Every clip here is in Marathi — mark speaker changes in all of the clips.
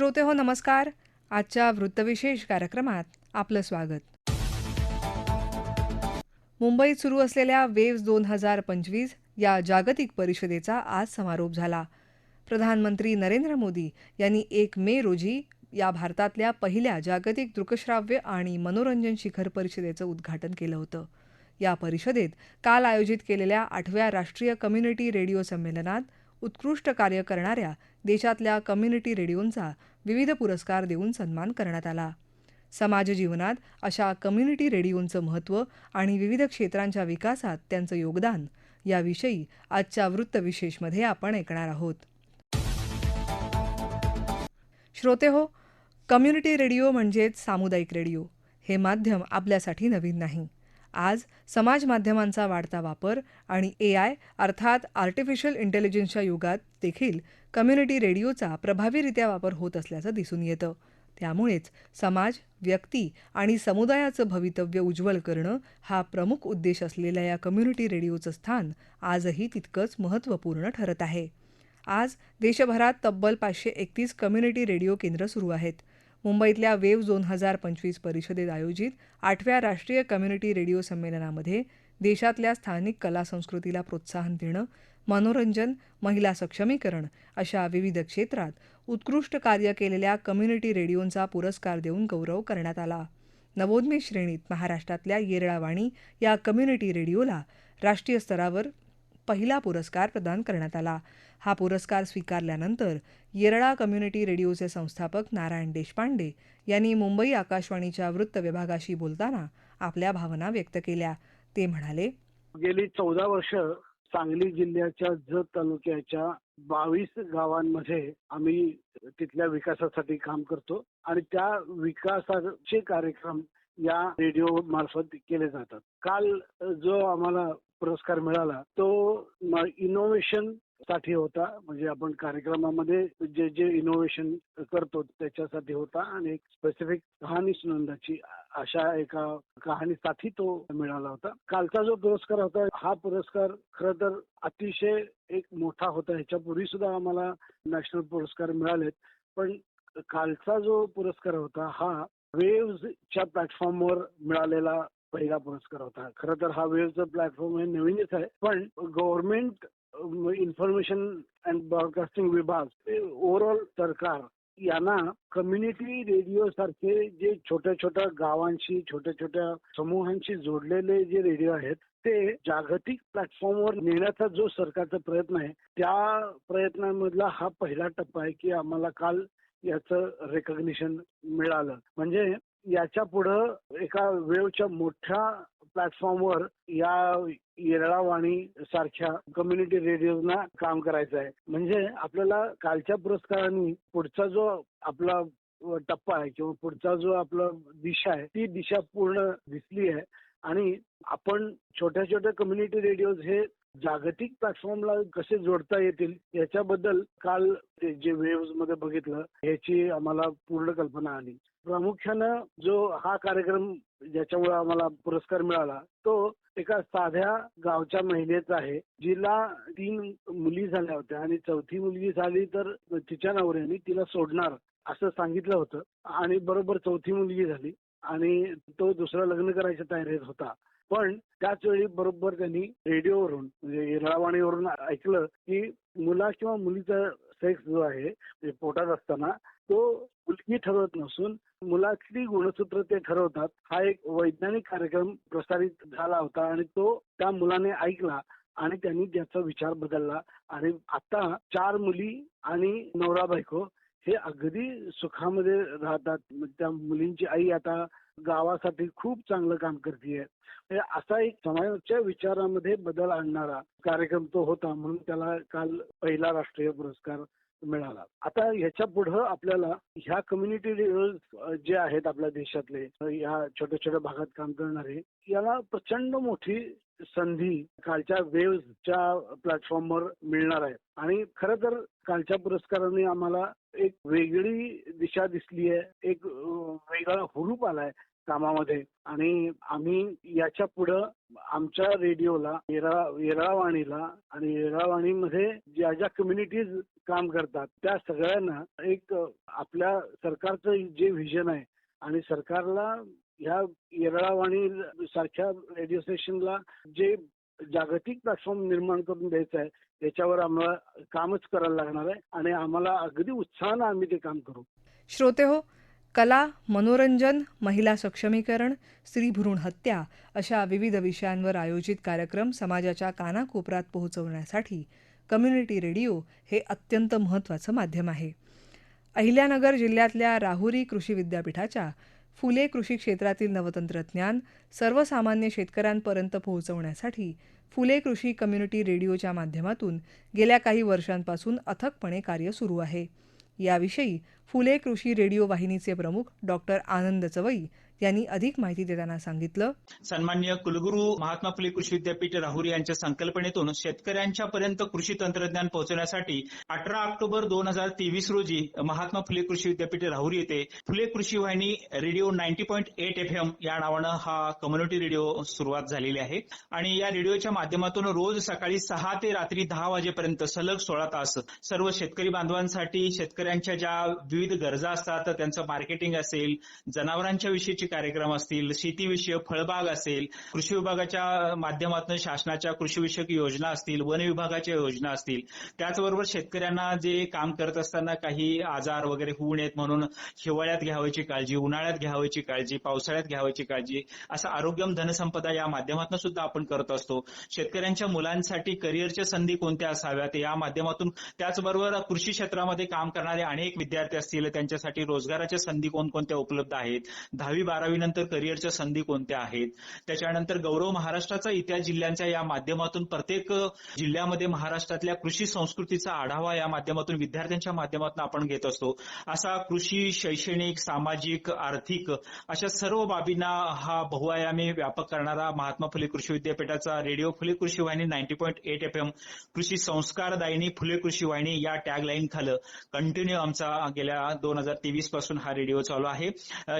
Speaker 1: श्रोते हो नमस्कार. आजच्या वृत्तविशेष कार्यक्रमात आपलं स्वागत. मुंबईत सुरू असलेल्या वेव्स दोन हजार पंचवीस या जागतिक परिषदेचा आज समारोप झाला. प्रधानमंत्री नरेंद्र मोदी यांनी एक मे रोजी या भारतातल्या पहिल्या जागतिक दृकश्राव्य आणि मनोरंजन शिखर परिषदेचं उद्घाटन केलं होतं. या परिषदेत काल आयोजित केलेल्या आठव्या राष्ट्रीय कम्युनिटी रेडिओ संमेलनात उत्कृष्ट कार्य करणाऱ्या देशातल्या कम्युनिटी रेडिओंचा विविध पुरस्कार देऊन सन्मान करण्यात आला. समाज जीवनात अशा कम्युनिटी रेडिओंचं महत्त्व आणि विविध क्षेत्रांच्या विकासात त्यांचं योगदान याविषयी आजच्या वृत्तविशेषमध्ये आपण ऐकणार आहोत. श्रोते हो कम्युनिटी रेडिओ म्हणजेच सामुदायिक रेडिओ हे माध्यम आपल्यासाठी नवीन नाही. आज समाज माध्यमांचा वाढता वापर आणि ए आय अर्थात आर्टिफिशियल इंटेलिजन्सच्या युगात देखील कम्युनिटी रेडिओचा प्रभावीरित्या वापर होत असल्याचं दिसून येतं. त्यामुळेच समाज व्यक्ती आणि समुदायाचं भवितव्य उज्ज्वल करणं हा प्रमुख उद्देश असलेल्या या कम्युनिटी रेडिओचं स्थान आजही तितकंच महत्त्वपूर्ण ठरत आहे. आज देशभरात तब्बल पाचशे एकतीस कम्युनिटी रेडिओ केंद्र सुरू आहेत. मुंबईतल्या वेव्ह दोन हजार पंचवीस परिषदेत आयोजित आठव्या राष्ट्रीय कम्युनिटी रेडिओ संमेलनामध्ये देशातल्या स्थानिक कला संस्कृतीला प्रोत्साहन देणं मनोरंजन महिला सक्षमीकरण अशा विविध क्षेत्रात उत्कृष्ट कार्य केलेल्या कम्युनिटी रेडिओंचा पुरस्कार देऊन गौरव करण्यात आला. नवोन्मेष श्रेणीत महाराष्ट्रातल्या येरळावाणी या कम्युनिटी रेडिओला राष्ट्रीय स्तरावर पहिला पुरस्कार प्रदान करण्यात आला. हा पुरस्कार स्वीकारल्यानंतर येरळा कम्युनिटी रेडिओचे संस्थापक नारायण देशपांडे यांनी मुंबई आकाशवाणीच्या वृत्त विभागाशी बोलताना आपल्या भावना व्यक्त केल्या. ते म्हणाले
Speaker 2: गेली चौदा वर्ष सांगली जिल्ह्याच्या जत तालुक्याच्या बावीस गावांमध्ये आम्ही तिथल्या विकासासाठी काम करतो आणि त्या विकासाचे कार्यक्रम या रेडिओ मार्फत केले जातात. काल जो आम्हाला पुरस्कार मिळाला. तो इनोव्हेशनसाठी होता. म्हणजे आपण कार्यक्रमामध्ये जे जे इनोव्हेशन करतो त्याच्यासाठी होता. आणि एक स्पेसिफिक कहाणी सुनंदाची अशा एका कहाणीसाठी तो मिळाला होता. कालचा जो पुरस्कार होता हा पुरस्कार खर तर अतिशय एक मोठा होता. ह्याच्यापूर्वी सुद्धा आम्हाला नॅशनल पुरस्कार मिळालेत. पण कालचा जो पुरस्कार होता हा वेव्हच्या प्लॅटफॉर्मवर मिळालेला पहिला पुरस्कार होता. खरं तर हा वेळचा प्लॅटफॉर्म हे नवीनच आहे. पण गव्हर्नमेंट इन्फॉर्मेशन अँड ब्रॉडकास्टिंग विभाग ओव्हरऑल सरकार यांना कम्युनिटी रेडिओ सारखे जे छोट्या छोट्या गावांशी छोट्या छोट्या समूहांशी जोडलेले जे रेडिओ आहेत ते जागतिक प्लॅटफॉर्मवर नेण्याचा जो सरकारचा प्रयत्न आहे त्या प्रयत्नामधला हा पहिला टप्पा आहे की आम्हाला काल याचं रेकग्निशन मिळालं. म्हणजे याच्या पुढं एका वेळच्या मोठ्या प्लॅटफॉर्मवर या येरळावाणी सारख्या कम्युनिटी रेडिओना काम करायचं आहे. म्हणजे आपल्याला कालच्या पुरस्कारांनी पुढचा जो आपला टप्पा आहे किंवा पुढचा जो आपला दिशा आहे ती दिशा पूर्ण दिसली आहे. आणि आपण छोट्या छोट्या कम्युनिटी रेडिओज हे जागतिक प्लॅटफॉर्मला कसे जोडता येतील याच्याबद्दल काल जे वेव्हमध्ये बघितलं याची आम्हाला पूर्ण कल्पना आली. प्रामुख्यानं जो हा कार्यक्रम ज्याच्यामुळे आम्हाला पुरस्कार मिळाला तो एका साध्या गावच्या महिलेचा आहे जिला तीन मुली झाल्या होत्या आणि चौथी मुलगी झाली तर तिच्या नवऱ्याने तिला सोडणार असं सांगितलं होतं. आणि बरोबर चौथी मुलगी झाली आणि तो दुसरं लग्न करायच्या तयारीत होता. पण त्याच वेळी बरोबर त्यांनी रेडिओवरून म्हणजे येरळावाणीवरून ऐकलं की मुला किंवा मुलीचा सेक्स जो आहे पोटात असताना तो मुलगी ठरवत नसून मुलातली गुणसूत्र ते ठरवतात. हा एक वैज्ञानिक कार्यक्रम प्रसारित झाला होता आणि तो त्या मुलाने ऐकला आणि त्यांनी त्याचा विचार बदलला. आणि आता चार मुली आणि नवरा बायको हे अगदी सुखामध्ये राहतात. त्या मुलींची आई आता गावासाठी खूप चांगलं काम करते म्हणजे असा एक समाजाच्या विचारामध्ये बदल आणणारा कार्यक्रम तो होता म्हणून त्याला काल पहिला राष्ट्रीय पुरस्कार मिळाला. आता ह्याच्या पुढं आपल्याला ह्या कम्युनिटी जे आहेत आपल्या देशातले या छोट्या छोट्या भागात काम करणारे याला प्रचंड मोठी संधी कालच्या वेव्हच्या प्लॅटफॉर्मवर मिळणार आहे. आणि खरं तर कालच्या पुरस्काराने आम्हाला एक वेगळी दिशा दिसली आहे एक वेगळा हुरूप आलाय. कामामध्ये. आणि आम्ही याच्या पुढं आमच्या रेडिओला येरा येरावाणीला आणि येरावाणीमध्ये ज्या ज्या कम्युनिटीज काम करतात त्या सगळ्यांना एक आपल्या सरकारचं जे व्हिजन आहे आणि सरकारला ह्या येरळावाणी सारख्या रेडिओ स्टेशनला जे जागतिक प्लॅटफॉर्म निर्माण करून द्यायचं आहे त्याच्यावर आम्हाला कामच करायला लागणार आहे आणि आम्हाला अगदी उत्साहानं आम्ही ते काम करू.
Speaker 1: श्रोते हो कला मनोरंजन महिला सक्षमीकरण स्त्रीभ्रूण हत्या अशा विविध विषयांवर आयोजित कार्यक्रम समाजाच्या कानाकोपऱ्यात पोहोचवण्यासाठी कम्युनिटी रेडिओ हे अत्यंत महत्त्वाचं माध्यम आहे. अहिल्यानगर जिल्ह्यातल्या राहुरी कृषी विद्यापीठाच्या फुले कृषी क्षेत्रातील नवतंत्रज्ञान सर्वसामान्य शेतकऱ्यांपर्यंत पोहोचवण्यासाठी फुले कृषी कम्युनिटी रेडिओच्या माध्यमातून गेल्या काही वर्षांपासून अथकपणे कार्य सुरू आहे. याविषयी फुले कृषी रेडिओ वाहिनीचे प्रमुख डॉक्टर आनंद चवई यांनी अधिक माहिती देताना सांगितलं.
Speaker 3: सन्मान्य कुलगुरू महात्मा फुले कृषी विद्यापीठ राहुरी यांच्या संकल्पनेतून शेतकऱ्यांच्या पर्यंत कृषी तंत्रज्ञान पोहोचवण्यासाठी अठरा ऑक्टोबर दोन हजार तेवीस रोजी महात्मा फुले कृषी विद्यापीठ राहुरी येथे फुले कृषी वाहिनी radio ninety point eight F M या नावानं हा कम्युनिटी रेडिओ सुरुवात झालेली आहे. आणि या रेडिओच्या माध्यमातून रोज सकाळी सहा ते रात्री दहा वाजेपर्यंत सलग सोळा तास सर्व शेतकरी बांधवांसाठी शेतकऱ्यांच्या ज्या विविध गरजा असतात त्यांचं मार्केटिंग असेल जनावरांच्या विषयीची कार्यक्रम असतील शेतीविषयक फळबाग असेल कृषी विभागाच्या माध्यमातून शासनाच्या कृषीविषयक योजना असतील वन विभागाच्या योजना असतील त्याचबरोबर शेतकऱ्यांना जे काम करत असताना काही आजार वगैरे होऊ नयेत म्हणून हिवाळ्यात घ्यावायची काळजी उन्हाळ्यात घ्यावायची काळजी पावसाळ्यात घ्यावायची काळजी असं आरोग्यम धनसंपदा या माध्यमातून सुद्धा आपण करत असतो. शेतकऱ्यांच्या मुलांसाठी करिअरच्या संधी कोणत्या असाव्यात? या माध्यमातून त्याचबरोबर कृषी क्षेत्रामध्ये काम करणारे अनेक विद्यार्थी असतील त्यांच्यासाठी रोजगाराच्या संधी कोणकोणत्या उपलब्ध आहेत? दहावी बारावी नंतर करिअरच्या संधी कोणत्या आहेत? त्याच्यानंतर गौरव महाराष्ट्राचा इतिहास जिल्ह्यांच्या या माध्यमातून प्रत्येक जिल्ह्यामध्ये महाराष्ट्रातल्या कृषी संस्कृतीचा आढावा या माध्यमातून विद्यार्थ्यांच्या माध्यमातून आपण घेत असतो. असा कृषी शैक्षणिक सामाजिक आर्थिक अशा सर्व बाबींना हा बहुआयामी व्यापक करणारा महात्मा फुले कृषी विद्यापीठाचा रेडिओ फुले कृषी वाहिनी ninety point eight F M कृषी संस्कारदायिनी फुले कृषी वाहिनी या टॅग लाईन खालं कंटिन्यू आमचा गेल्या दोन हजार तेवीसपासून हा रेडिओ चालू आहे.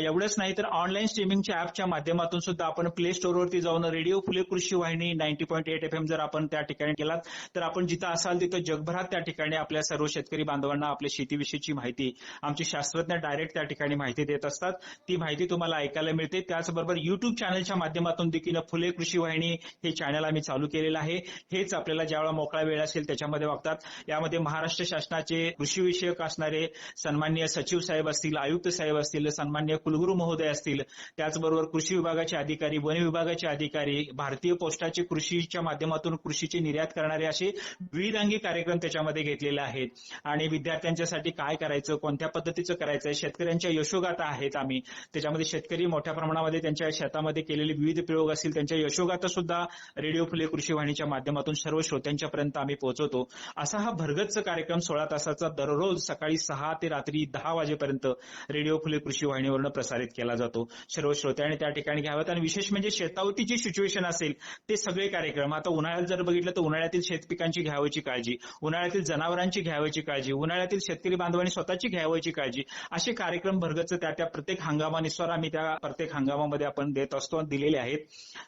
Speaker 3: एवढंच नाही तर ऑनलाईन स्ट्रीमिंगच्या ऍपच्या माध्यमातून सुद्धा आपण प्ले स्टोअरवरती जाऊन रेडिओ फुले कृषी वाहिनी ninety point eight F M जर आपण त्या ठिकाणी केलात तर आपण जिथं असाल तिथं जगभरात त्या ठिकाणी आपल्या सर्व शेतकरी बांधवांना आपल्या शेतीविषयीची माहिती आमचे शास्त्रज्ञ डायरेक्ट त्या ठिकाणी माहिती देत असतात. ती माहिती तुम्हाला ऐकायला मिळते. त्याचबरोबर युट्यूब चॅनलच्या माध्यमातून देखील फुले कृषी वाहिनी हे चॅनल आम्ही चालू केलेलं आहे. हेच आपल्याला ज्यावेळा मोकळा वेळ असेल त्याच्यामध्ये वागतात. यामध्ये महाराष्ट्र शासनाचे कृषी विषयक असणारे सन्मान्य सचिव साहेब असतील आयुक्त साहेब असतील सन्मान्य कुलगुरू महोदय असतील त्याचबरोबर कृषी विभागाचे अधिकारी वन विभागाचे अधिकारी भारतीय पोस्टाचे कृषीच्या माध्यमातून कृषीची निर्यात करणारे असे विविधांगी कार्यक्रम त्याच्यामध्ये घेतलेले आहेत. आणि विद्यार्थ्यांच्यासाठी काय करायचं कोणत्या पद्धतीचं करायचं शेतकऱ्यांच्या यशोगाथा आहेत आम्ही. त्याच्यामध्ये शेतकरी मोठ्या प्रमाणामध्ये त्यांच्या शेतामध्ये केलेले विविध प्रयोग असतील त्यांच्या यशोगाथा सुद्धा रेडिओ फुले कृषी वाहिनीच्या माध्यमातून सर्व श्रोत्यांच्यापर्यंत आम्ही पोहोचवतो. असा हा भरगच्च कार्यक्रम सोळा तासाचा दररोज सकाळी सहा ते रात्री दहा वाजेपर्यंत रेडिओ फुले कृषी वाहिनीवरनं प्रसारित केला जातो. सर्व श्रोत्यांनी त्या ठिकाणी घ्याव्यात आणि विशेष म्हणजे शेतावरती जी सिच्युएशन असेल ते सगळे कार्यक्रम. आता उन्हाळ्यात जर बघितलं तर उन्हाळ्यातील शेतपिकांची घ्यावयाची काळजी उन्हाळ्यातील जनावरांची घ्यावयाची काळजी उन्हाळ्यातील शेतकरी बांधवांनी स्वतःची घ्यावायची काळजी असे कार्यक्रम भरगच त्या त्या प्रत्येक हंगामानुसार आम्ही त्या प्रत्येक हंगामामध्ये आपण देत असतो दिलेले आहेत.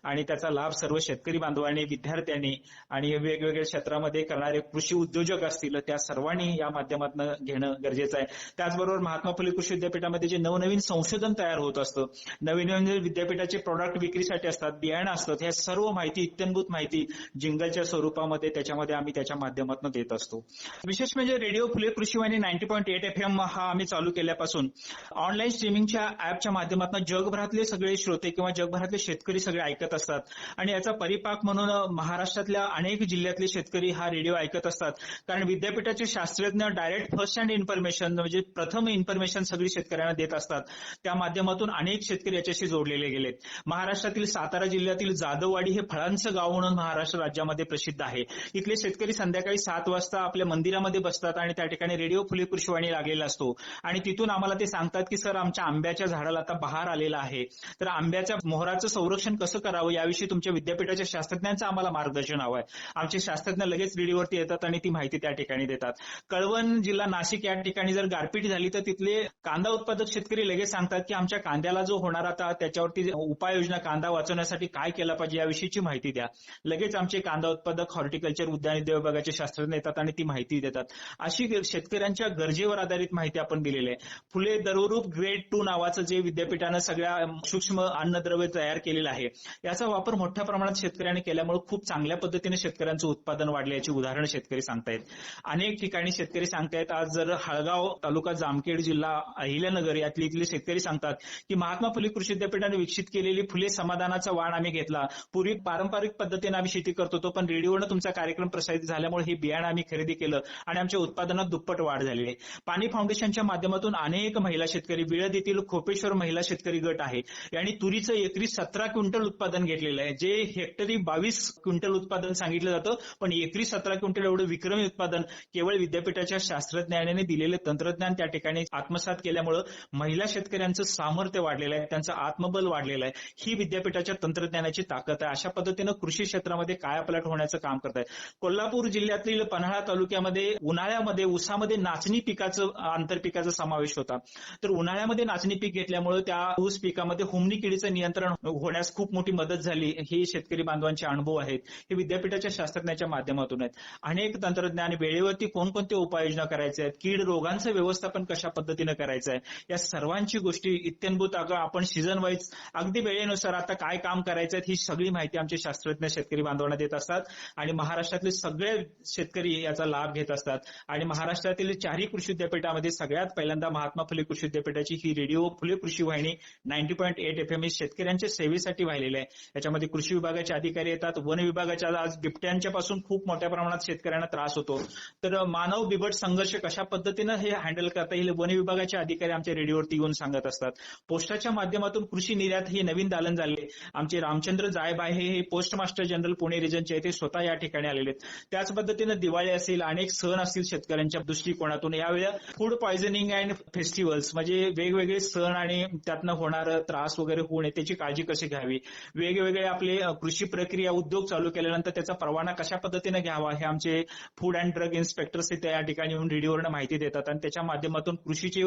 Speaker 3: आणि त्याचा लाभ सर्व शेतकरी बांधवांनी विद्यार्थ्यांनी आणि वेगवेगळ्या क्षेत्रामध्ये करणारे कृषी उद्योजक असतील त्या सर्वांनी या माध्यमातून घेणं गरजेचं आहे. त्याचबरोबर महात्मा फुले कृषी विद्यापीठामध्ये जे नवनवीन संशोधन तयार होत असतं नवीन नवीन विद्यापीठाचे प्रोडक्ट विक्रीसाठी असतात बियाणं असतात ह्या सर्व माहिती इत्यंभूत माहिती जिंगलच्या स्वरूपामध्ये त्याच्यामध्ये आम्ही त्याच्या माध्यमातून देत असतो. विशेष म्हणजे रेडिओ फुले कृषी वाहिनी ninety point eight F M हा आम्ही चालू केल्यापासून ऑनलाईन स्ट्रीमिंगच्या ऍपच्या माध्यमातून जगभरातले सगळे श्रोते किंवा जगभरातले शेतकरी सगळे ऐकत असतात. आणि याचा परिपाक म्हणून महाराष्ट्रातल्या अनेक जिल्ह्यातले शेतकरी हा रेडिओ ऐकत असतात. कारण विद्यापीठाचे शास्त्रज्ञ डायरेक्ट फर्स्ट हँड इन्फॉर्मेशन म्हणजे प्रथम इन्फॉर्मेशन सगळी शेतकऱ्यांना देत असतात. त्या माध्यमातून अनेक शेतकरी याच्याशी जोडलेले गेलेत. महाराष्ट्रातील सातारा जिल्ह्यातील जाधववाडी हे फळांचं गाव म्हणून महाराष्ट्र राज्यामध्ये प्रसिद्ध आहे. इथले शेतकरी संध्याकाळी सात वाजता आपल्या मंदिरामध्ये बसतात आणि त्या ठिकाणी रेडिओ फुले कृषीवाणी लागलेला असतो. आणि तिथून आम्हाला ते सांगतात की सर आमच्या आंब्याच्या झाडाला आता बहार आलेला आहे. तर आंब्याच्या मोहराचं संरक्षण कसं करावं याविषयी तुमच्या विद्यापीठाच्या शास्त्रज्ञांचं आम्हाला मार्गदर्शन हवं आहे. आमचे शास्त्रज्ञ लगेच रेडिओवरती येतात आणि ती माहिती त्या ठिकाणी देतात. कळवण जिल्हा नाशिक या ठिकाणी जर गारपीट झाली तर तिथले कांदा उत्पादक शेतकरी लगेच सांगतात की आमच्या कांद्याला कांदा जो होणार आता त्याच्यावरती उपाययोजना कांदा वाचवण्यासाठी काय केला पाहिजे याविषयीची माहिती द्या. लगेच आमचे कांदा उत्पादक हॉर्टिकल्चर उद्यान उद्योग विभागाचे शास्त्रज्ञ येतात आणि ती माहिती देतात. अशी शेतकऱ्यांच्या गरजेवर आधारित माहिती आपण दिलेली आहे. फुले दरवरूप ग्रेड टू नावाचं जे विद्यापीठानं सगळ्या सूक्ष्म अन्नद्रव्य तयार केलेलं आहे याचा वापर मोठ्या प्रमाणात शेतकऱ्यांनी केल्यामुळे खूप चांगल्या पद्धतीने शेतकऱ्यांचं उत्पादन वाढले उदाहरण शेतकरी सांगतायत. अनेक ठिकाणी शेतकरी सांगतायत आज जर हळगाव तालुका जामखेड जिल्हा अहिल्यानगर यातली इथले शेतकरी सांगतात की महात्मा फुले कृषी विद्यापीठाने विकसित केलेली फुले समाधानाचा वाण आम्ही घेतला. पूर्वी पारंपरिक पद्धतीने आम्ही शेती करत होतो पण रेडिओनं तुमचा कार्यक्रम प्रसारित झाल्यामुळे हे बियाणं आम्ही खरेदी केलं आणि आमच्या उत्पादनात दुप्पट वाढ झाली आहे. पाणी फाउंडेशनच्या माध्यमातून अनेक महिला शेतकरी विळद येथील खोपेश्वर महिला शेतकरी गट आहे. यांनी तुरीचं एकरी सतरा क्विंटल उत्पादन घेतलेलं आहे. जे हेक्टरी बावीस क्विंटल उत्पादन सांगितलं जातं पण एकरी सतरा क्विंटल एवढं विक्रमी उत्पादन केवळ विद्यापीठाच्या शास्त्रज्ञानाने दिलेले तंत्रज्ञान त्या ठिकाणी आत्मसात केल्यामुळे महिला शेतकऱ्यांचं सामर्थ्य वाढलं. वाढलेलं आहे त्यांचं आत्मबल वाढलेलं आहे. ही विद्यापीठाच्या तंत्रज्ञानाची ताकद आहे. अशा पद्धतीनं कृषी क्षेत्रामध्ये कायापलट होण्याचं काम करत आहे. कोल्हापूर जिल्ह्यातील पन्हाळा तालुक्यामध्ये उन्हाळ्यामध्ये ऊसामध्ये नाचणी पिकाचं आंतरपिकाचा समावेश होता. तर उन्हाळ्यामध्ये नाचणी पीक घेतल्यामुळे त्या ऊस पिकामध्ये हुमणी किडीचं नियंत्रण होण्यास खूप मोठी मदत झाली. हे शेतकरी बांधवांचे अनुभव आहेत. हे विद्यापीठाच्या शास्त्रज्ञाच्या माध्यमातून आहेत. अनेक तंत्रज्ञान वेळेवरती कोणकोणते उपाययोजना करायच्या आहेत? कीड रोगांचं व्यवस्थापन कशा पद्धतीनं करायचं आहे? या सर्वांची गोष्टी इत्यंभूत जागा आपण सीझन वाईज अगदी वेळेनुसार आता काय काम करायचं ही सगळी माहिती आमचे शास्त्रज्ञ शेतकरी बांधवांना देत असतात. आणि महाराष्ट्रातले सगळे शेतकरी याचा लाभ घेत असतात. आणि महाराष्ट्रातील चारही कृषी विद्यापीठामध्ये सगळ्यात पहिल्यांदा महात्मा फुले कृषी विद्यापीठाची ही रेडिओ फुले कृषी वाहिनी ninety point eight F M शेतकऱ्यांच्या सेवेसाठी वाहिलेली आहे. याच्यामध्ये कृषी विभागाचे अधिकारी येतात. वन विभागाच्या आज बिबट्यांच्या पासून खूप मोठ्या प्रमाणात शेतकऱ्यांना त्रास होतो. तर मानव बिबट संघर्ष कशा पद्धतीनं हे हँडल करता येईल वन विभागाचे अधिकारी आमच्या रेडिओवरती येऊन सांगत असतात. पोस्ट पोस्टाच्या माध्यमातून कृषी निर्यात हे नवीन दालन झाले आमचे रामचंद्र जायबाय हे पोस्ट मास्टर जनरल पुणे रिजनचे ते स्वतः या ठिकाणी आलेले आहेत. त्याच पद्धतीनं दिवाळी असेल अनेक सण असतील शेतकऱ्यांच्या दृष्टिकोनातून. यावेळेला फूड पॉयझनिंग अँड फेस्टिवल्स म्हणजे वेगवेगळे सण आणि त्यातनं होणार त्रास वगैरे होऊ नये त्याची काळजी कशी घ्यावी? वेगवेगळे आपले कृषी प्रक्रिया उद्योग चालू केल्यानंतर त्याचा परवाना कशा पद्धतीने घ्यावा? हे आमचे फूड अँड ड्रग इन्स्पेक्टर्स त्या ठिकाणी येऊन रेडिओवरनं माहिती देतात. आणि त्याच्या माध्यमातून कृषीचे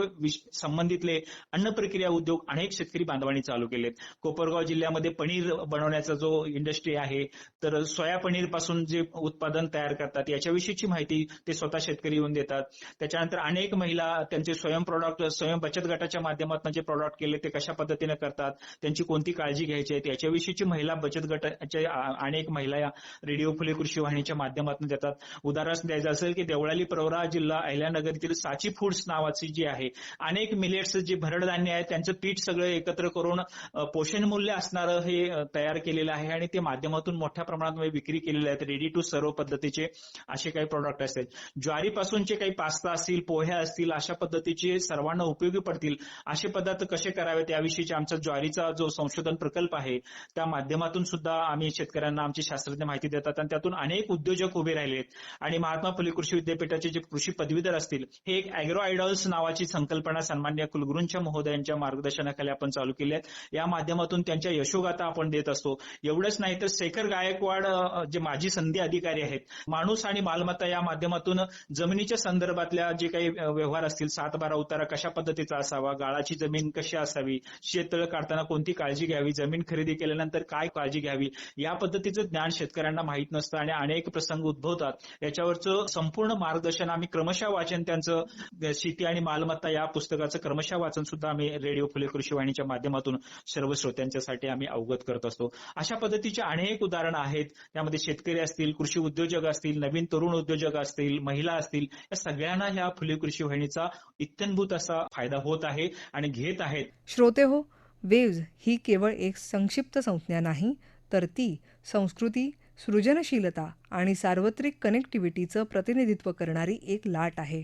Speaker 3: संबंधितले अन्न प्रक्रिया उद्योग अनेक शेतकरी बांधवांनी चालू केलेत. कोपरगाव जिल्ह्यामध्ये पनीर बनवण्याचा जो इंडस्ट्री आहे तर सोया पनीरपासून जे उत्पादन तयार करतात याच्याविषयीची माहिती ते स्वतः शेतकरी येऊन देतात. त्याच्यानंतर अनेक महिला त्यांचे स्वयं प्रॉडक्ट स्वयं बचत गटाच्या माध्यमातून जे प्रॉडक्ट केले ते कशा पद्धतीने करतात त्यांची कोणती काळजी घ्यायची आहे याच्याविषयीची महिला बचत गटाच्या अनेक महिला या रेडिओ फुले कृषी वाहिनीच्या माध्यमातून देतात. उदाहरण द्यायचं असेल की देवळाली प्रवरा जिल्हा अहिल्यानगर येथील साची फूड्स नावाची जी आहे अनेक मिलेट्स जे भरडधान्य आहे त्यांचं पीठ सगळं एकत्र करून पोषण मूल्य असणारं हे तयार केलेलं आहे आणि ते माध्यमातून मोठ्या प्रमाणात म्हणजे विक्री केलेले आहेत रेडी टू सर्व पद्धतीचे असे काही प्रोडक्ट असतील ज्वारीपासूनचे काही पास्ता असतील पोहे असतील अशा पद्धतीचे सर्वांना उपयोगी पडतील असे पदार्थ कसे करावेत याविषयीचे आमचा ज्वारीचा जो संशोधन प्रकल्प आहे त्या माध्यमातून सुद्धा आम्ही शेतकऱ्यांना आमचे शास्त्रज्ञ माहिती देतात आणि त्यातून अनेक उद्योजक उभे राहिलेत. आणि महात्मा फुले कृषी विद्यापीठाचे जे कृषी पदवीधर असतील हे एक अॅग्रो आयडॉल्स नावाची संकल्पना सन्मान्य कुलगुरूंच्या महोदयांच्या मार्गदर्शनाखाली आपण चालू केले आहेत या माध्यमातून त्यांच्या यशोगाथा आपण देत असतो. एवढंच नाही तर शेखर गायकवाड जे माजी संधी अधिकारी आहेत माणूस आणि मालमत्ता या माध्यमातून जमिनीच्या संदर्भातल्या जे काही व्यवहार असतील सात बारा उतारा कशा पद्धतीचा असावा गाळाची जमीन कशी असावी शेततळ काढताना कोणती काळजी घ्यावी जमीन खरेदी केल्यानंतर काय काळजी घ्यावी या पद्धतीचं ज्ञान शेतकऱ्यांना माहीत नसतं आणि अनेक प्रसंग उद्भवतात. याच्यावरचं संपूर्ण मार्गदर्शन आम्ही क्रमशः वाचन त्यांचं शेती आणि मालमत्ता या पुस्तकाचं क्रमशः वाचन सुद्धा आम्ही रेडिओ फुले कृषी भविष्यवाणीच्या माध्यमातून सर्व श्रोत्यांच्यासाठी आम्ही अवगत करत असतो. अशा पद्धतीची अनेक उदाहरणं आहेत. त्यामध्ये शेतकरी असतील कृषी उद्योजक असतील नवीन तरुण उद्योजक असतील महिला असतील या सगळ्यांना ह्या फुले कृषी वाहिनीचा इत्यंभूत असा फायदा होत आहे आणि घेत आहेत.
Speaker 1: श्रोते हो वेव्ज ही केवळ एक संक्षिप्त संज्ञा नाही तर ती संस्कृती सृजनशीलता आणि सार्वत्रिक कनेक्टिव्हिटीचं प्रतिनिधित्व करणारी एक लाट आहे.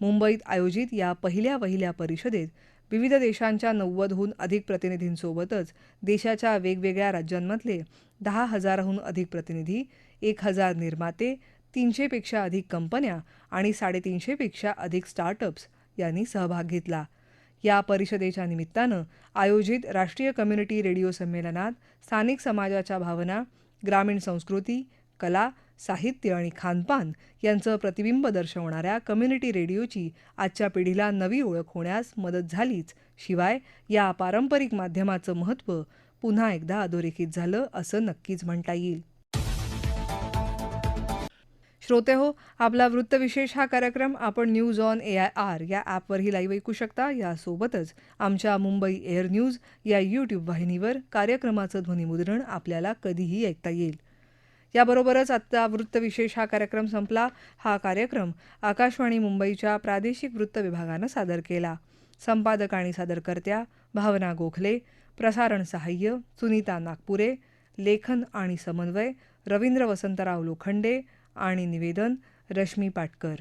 Speaker 1: मुंबईत आयोजित या पहिल्या वहिल्या परिषदेत विविध देशांच्या नव्वदहून अधिक प्रतिनिधींसोबतच देशाच्या वेगवेगळ्या राज्यांमधले दहा हजाराहून अधिक प्रतिनिधी एक हजार निर्माते तीनशेपेक्षा अधिक कंपन्या आणि साडेतीनशेपेक्षा अधिक स्टार्टअप्स यांनी सहभाग घेतला. या परिषदेच्या निमित्तानं आयोजित राष्ट्रीय कम्युनिटी रेडिओ संमेलनात स्थानिक समाजाच्या भावना ग्रामीण संस्कृती कला साहित्य आणि खानपान यांचं प्रतिबिंब दर्शवणाऱ्या कम्युनिटी रेडिओची आजच्या पिढीला नवी ओळख होण्यास मदत झालीच. शिवाय या पारंपरिक माध्यमाचं महत्त्व पुन्हा एकदा अधोरेखित झालं असं नक्कीच म्हणता येईल. श्रोते हो आपला वृत्तविशेष हा कार्यक्रम आपण news on A I R या ॲपवरही लाईव्ह ऐकू शकता. यासोबतच आमच्या मुंबई एअर न्यूज या यूट्यूब वाहिनीवर कार्यक्रमाचं ध्वनिमुद्रण आपल्याला कधीही ऐकता येईल. याबरोबरच आजचा वृत्तविशेष हा कार्यक्रम संपला. हा कार्यक्रम आकाशवाणी मुंबईच्या प्रादेशिक वृत्त विभागानं सादर केला. संपादक आणि सादरकर्त्या भावना गोखले प्रसारण सहाय्य सुनीता नागपुरे लेखन आणि समन्वय रवींद्र वसंतराव लोखंडे आणि निवेदन रश्मी पाटकर.